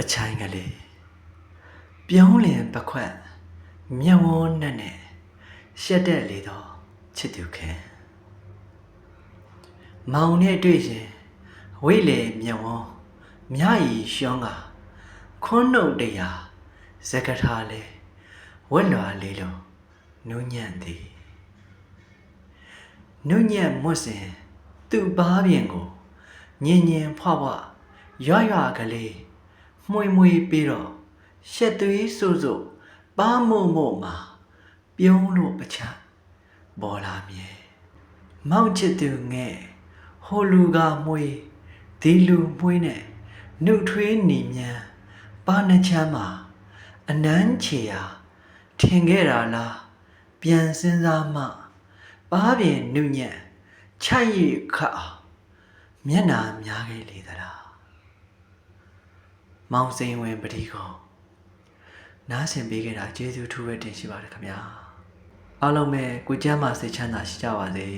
ပချိုင်းကလေးပြုံးလင်ပခွက်မျက်ဝန်းနဲ့နဲ့ရှက်တဲ့လေတော့ချစ်သူခင်မောင်နဲ့တွေ့ရင်ဝိလေမျက်ဝန်းမြရီရှောင်းကခွန်းနှုတ်တရားဇကထားလေဝက်လွာလေးလုံးနုညံ့သည်နုညံ့မွတ်စင်သူ့ဘားပြင်ကိုညင်ညင်ဖွားဖွားရွရွကလေး မှုยမွေပြီးတော့ရှက်သွေးစို့စို့ပါမို့မို့မှာပြုံးလို့ပချပေါ်လာမြဲမောင်ချစ်သူငဲ့ဟိုလူကမွေဒီလူမွေနဲ့နှုတ်ထွေးနေမြန်ပါနှချမ်းမှာအနမ်းချေရာထင်ခဲ့တာလားပြန်စဉ်းစားမှပါးပြင်နုညံ့ခြိုက်ရခတ်အောင်မျက်နာများခဲ့လေသလား မောင်စိန်ဝင်ပတိကောနားဆင်ပေးခဲ့တာကျေးဇူးထူးပဲတင်ရှိပါတယ်ခင်ဗျာအားလုံးပဲကိုကျမ်းမာစိတ်ချမ်းသာရှိကြပါစေ